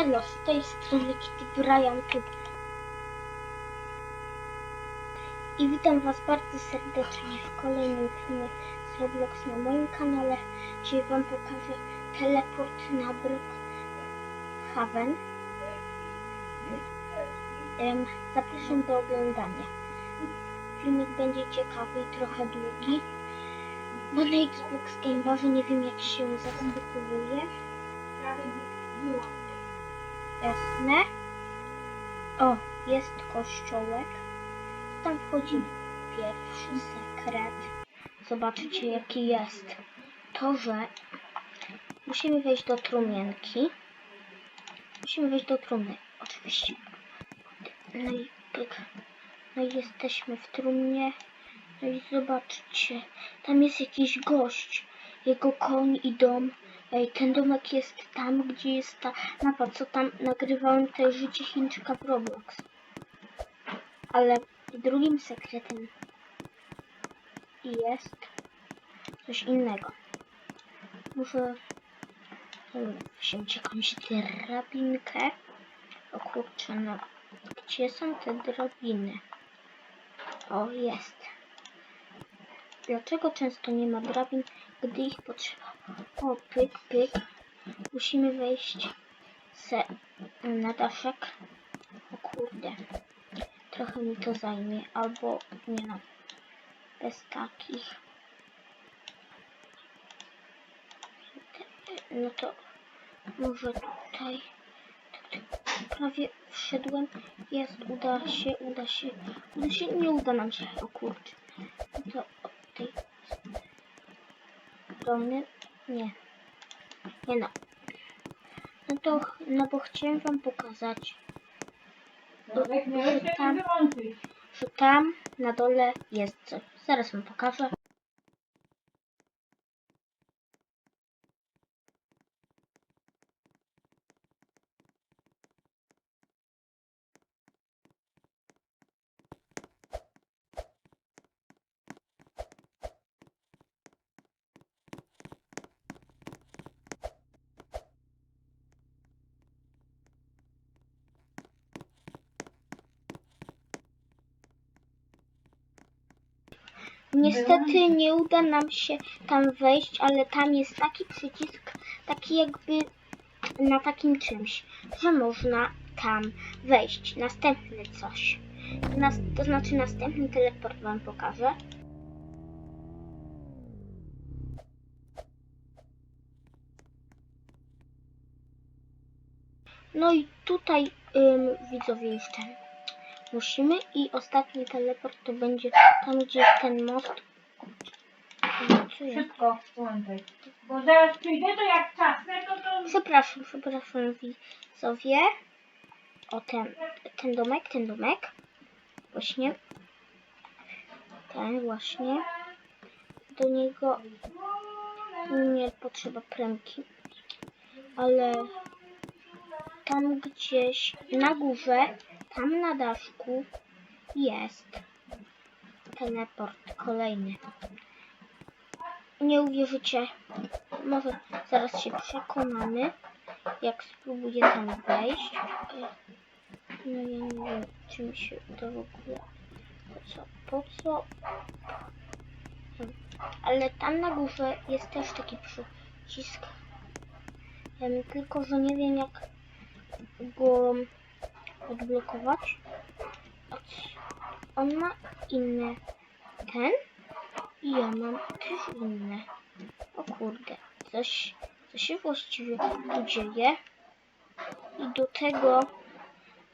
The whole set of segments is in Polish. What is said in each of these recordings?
Elo, z tej strony Kitty Brian tu. I witam Was bardzo serdecznie w kolejnym filmie z Roblox na moim kanale. Dzisiaj Wam pokażę teleport na Brookhaven. Em, Zapraszam do oglądania. Filmik będzie ciekawy i trochę długi. Bo na Xbox Game Barze nie wiem jak się zastosowuje. Jasne. O, jest kościołek. Tam wchodzi pierwszy sekret. Zobaczycie jaki jest. To, że musimy wejść do trumienki. Musimy wejść do trumny, oczywiście. No i. No i jesteśmy w trumnie. No i zobaczcie, tam jest jakiś gość. Jego koń i dom. Ej, ten domek jest tam, gdzie jest ta mapa, co tam nagrywałem te życie Chińczyka w Roblox. Ale drugim sekretem jest coś innego. Muszę wziąć jakąś drabinkę. O kurczę, no. Gdzie są te drabiny? O, jest. Dlaczego często nie ma drabin, gdy ich potrzeba? O, pyk, pyk. Musimy wejść se na daszek. O kurde. Trochę mi to zajmie, albo nie no. Bez takich. No to może tutaj. Tak, tak. Prawie wszedłem. Jest, uda się, uda się. Uda się, nie uda nam się. O kurczę. No to od tej strony. Nie. Nie no. No to, no bo chciałem wam pokazać, że tam, że tam na dole jest coś. Zaraz wam pokażę. Niestety nie uda nam się tam wejść, ale tam jest taki przycisk, taki jakby na takim czymś, że można tam wejść. Następny coś. Nas, to znaczy następny teleport wam pokażę. No i tutaj ym, widzowie jeszcze musimy i ostatni teleport to będzie tam gdzie jest ten most. Co jest? Szybko włączaj. Bo zaraz przyjdę, to jak czasne, to to... Przepraszam, przepraszam widzowie. O ten, ten domek, ten domek. Właśnie. Ten właśnie. Do niego nie potrzeba premki. Ale tam gdzieś na górze, tam na daszku jest teleport kolejny. Nie uwierzycie. Może zaraz się przekonamy, jak spróbuję tam wejść. No ja nie wiem, czy mi się uda w ogóle. Po co? Po co? Ale tam na górze jest też taki przycisk. Tylko, że nie wiem jak go odblokować. On ma inny ten i ja mam też inne. O kurde, coś, co się właściwie tu dzieje. I do tego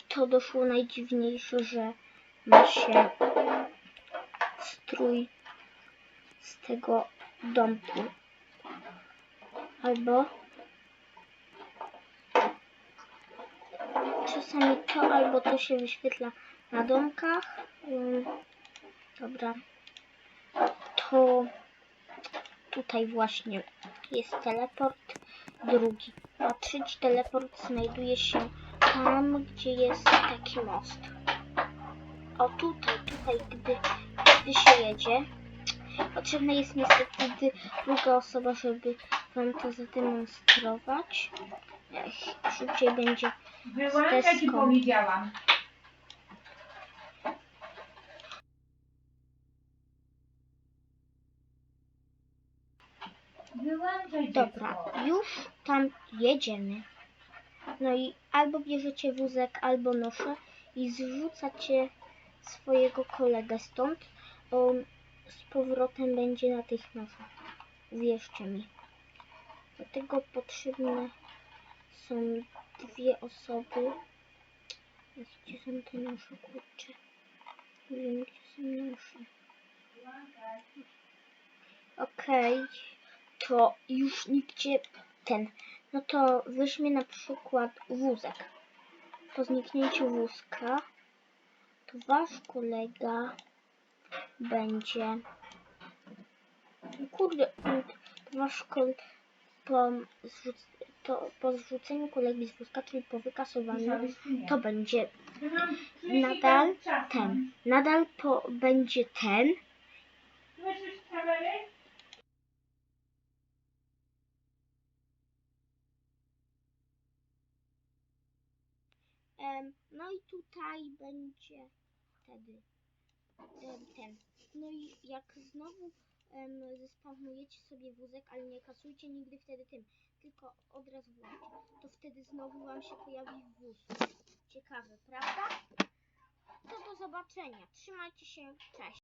to doszło najdziwniejsze, że ma się strój z tego domku. Albo czasami to, albo to się wyświetla na domkach. Ym, Dobra. To tutaj właśnie jest teleport drugi. A trzeci teleport znajduje się tam, gdzie jest taki most. O tutaj, tutaj, gdy, gdy się jedzie, potrzebna jest niestety druga osoba, żeby wam to zademonstrować. Szybciej będzie. Wyłączać ci powiedziałam. Dobra, już tam jedziemy. No i albo bierzecie wózek, albo noszę i zrzucacie swojego kolegę stąd. On z powrotem będzie natychmiast. Wierzcie mi. Do tego potrzebne są dwie osoby. Gdzie są te nosze, kurczę? Nie wiem, gdzie są nosze. Okej, to już nigdzie ten. No to weźmie na przykład wózek. Po zniknięciu wózka, to wasz kolega będzie. Kurde, to wasz kolega. Po. To, po zrzuceniu kolegi z wózka, czyli po wykasowaniu, to będzie nadal 30 czasu. ten. Nadal po, będzie ten. No i tutaj będzie wtedy ten. No i jak znowu zespawnujecie sobie wózek, ale nie kasujcie nigdy wtedy tym, tylko od razu włączcie, to wtedy znowu wam się pojawi wóz. Ciekawe, prawda? To do zobaczenia. Trzymajcie się. Cześć.